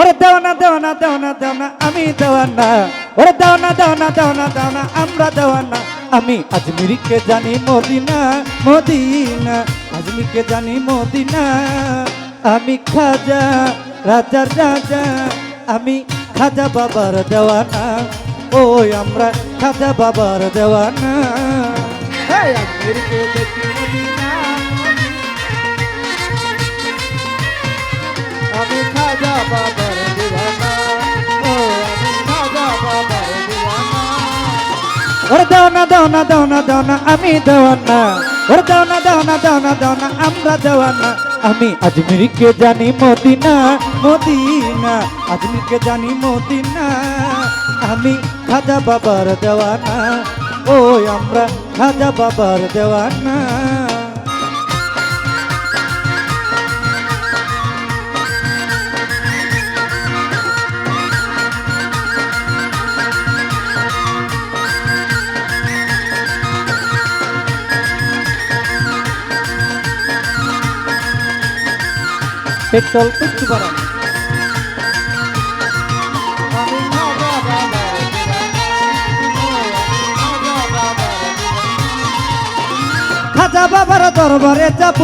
ওরে দেওয়ানা দেওয়ানা দেওয়ানা দেওয়ানা আমি দেওয়ানা ওরে দেওয়ানা দেওয়ানা দেওয়ানা দেওয়ানা আমরা দেওয়ানা আমি আজমিরকে জানি মদিনা মদিনা। আজমিরকে জানি মদিনা। আমি খাজা, রাজার রাজা। আমি খাজা বাবার দেওয়ানা। ওই আমরা খাজা বাবার দেওয়ানা। আমি খাজা বাবার ওরে দেওয়ানা দেওয়ানা দেওয়ানা দেওয়ানা আমি দেওয়ানা। ওরে দেওয়ানা দেওয়ানা দেওয়ানা দেওয়ানা আমরা দেওয়ানা। আমি আজমিরকে জানি মদিনা মদিনা। আজমিরকে জানি মদিনা। আমি খাজা বাবার দেওয়ানা। ওই আমরা খাজা বাবার দেওয়ানা। পেট্রোল একটু বাড়ান খাজা বাবার দরবারে যাব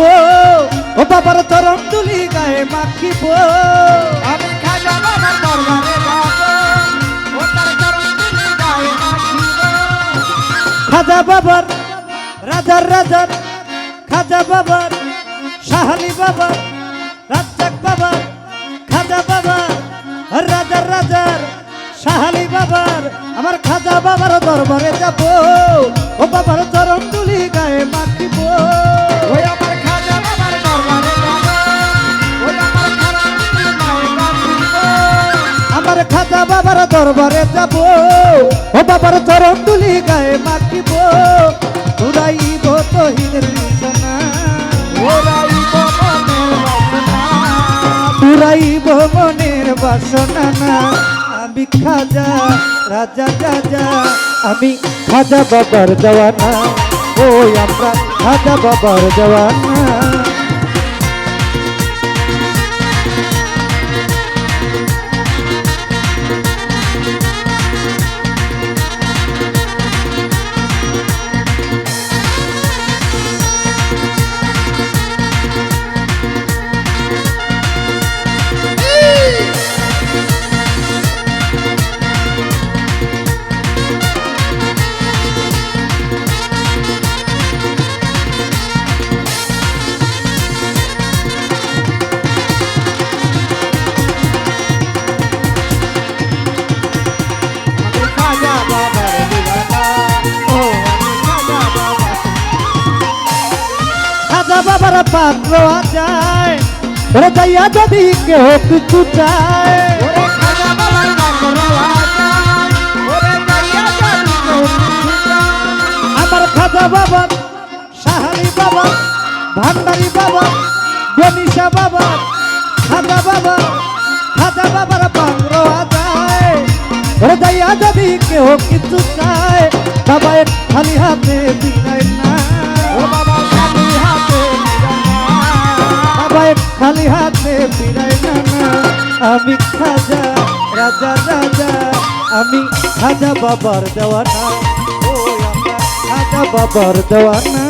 ও বাবার চরণ তুলি গায়ে মাখিব। আমি খাজা বাবার দরবারে খাজা বাবার রাজার রাজার খাজা বাবার শাহালি বাবার বাবার খাজা বাবার রাজার রাজার শাহালি বাবার আমার খাজা বাবার দরবারে যাব। ও বাবার চরণ তুলি গায়ে মাখিব। আমার খাজা বাবার দরবারে যাব। ও বাবার চরণ তুলি গায়ে মাখিব। পুরাইব মনের বাসনা না। আমি খাজা, রাজা রাজা। আমি খাজা বাবার জওয়ানা। ওই আমরা খাজা বাবার দেওয়ানা পাত্র যায় ওরে যাইয়া যদি কিছু চায়। আমার খাজা বাবা সাহারি বাবা ভান্ডারি বাবা গনিশা বাবা খাজা বাবা খাজা বাবার পাত্র যায় ওরে যাইয়া যদি কেহ কিছু চায় বাবা খালি হাতে বিদায় না খালি হাতে ফিরাই না আমি খাজা, রাজা রাজা, আমি খাজা বাবার দেওয়ানা ও, আমরা খাজা বাবার দেওয়ানা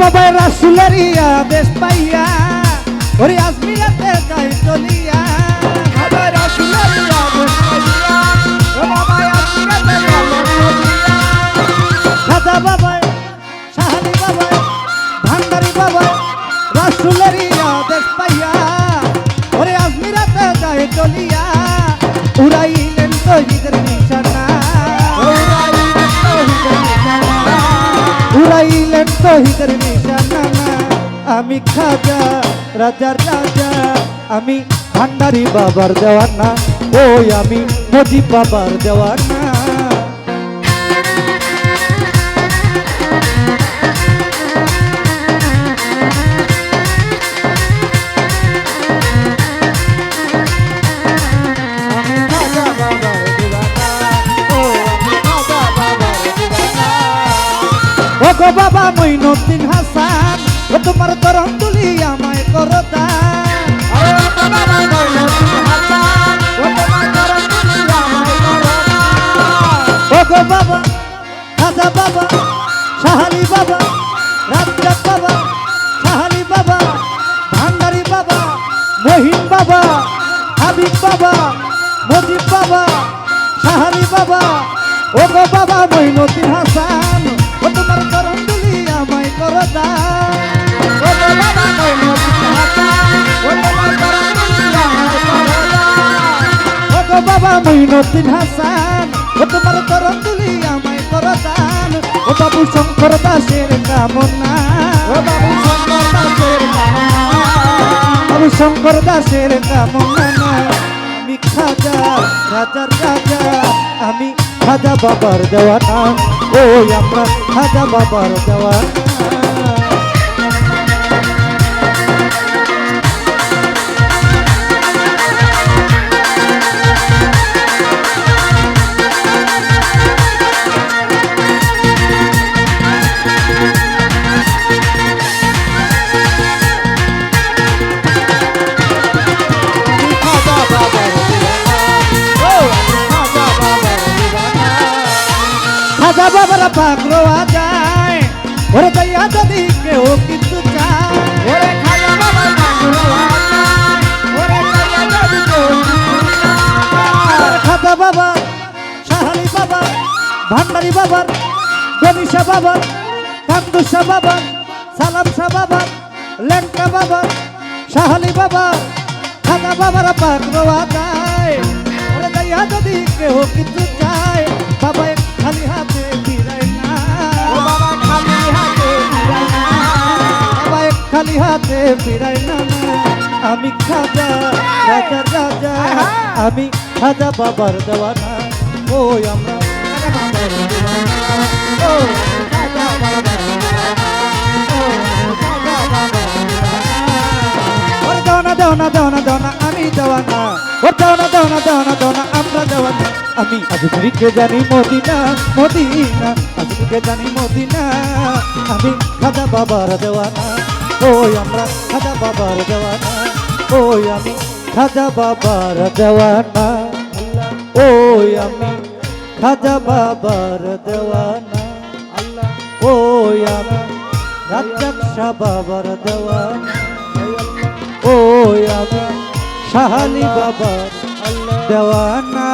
বাবা রাসুলের ইয়া বেশ পাইয়া ওরে আজমিরাতে গাই চলিয়া বাবা রাসুলের ইয়া বেশ পাইয়া ও বাবা শহীদের নিশানা, আমি খাজা, রাজার রাজা, আমি ভান্ডারি বাবার দেওয়ানা, ওই আমি মোদি বাবার দেওয়ানা। গো বাবা মইনুদ্দিন হাসান ও তোমার তরম তুলি আমায় করো দান ও গো বাবা খাজা বাবা সাহালি বাবা রাজ্জাক বাবা সাহালি বাবা ভান্ডারি বাবা মহিম বাবা হাবিব বাবা মজিব বাবা সাহালি বাবা ও গো বাবা মইনুদ্দিন হাসান। বাবা মইনুদ্দিন হাসান। ও তোমার করম তুলি আমায় করো দান ও বাবু শঙ্কর দাসের কামনা। ও বাবু শঙ্কর দাসের বাবু শঙ্কর দাসের কামনা আমি খাজা রাজার রাজা। আমি খাজা বাবার দেওয়ানা ওই আমরা খাজা বাবার দেওয়ানা বাবার পাগলো যায় ওরে দইয়া যদি কেউ কিছু চায়। খাজা বাবা সাহালি বাবা ভান্ডারি বাবার গনিশা বাবার কান্দুসা বাবার সালাম শাহ বাবার লেঙ্কা বাবার সাহালি বাবা খাজা বাবার পাগলো যায় ওরে দইয়া যদি কেউ কিছু হাতে ফিরাই না আমি খাজা রাজা রাজা আমি খাজা বাবার দেওয়ানা আমরা। ও, দেওয়ানা দেওয়ানা দেওয়ানা দেওয়ানা আমি দেওয়ানা ও দেওয়ানা দেওয়ানা দেওয়ানা দেওয়ানা আমরা আমি আজমিরকে জানি মদিনা মদিনা আজমিরকে জানি মদিনা আমি খাজা বাবার দেওয়ানা ওই আমরা খাজা বাবার দেওয়ানা, ওই আমি খাজা বাবার দেওয়ানা। ওই আমি খাজা বাবার দেওয়ানা, ওই আমি রাজ্জাক শাহ বাবার দেওয়ানা। ওই আমি সাহালি বাবার দেওয়ানা।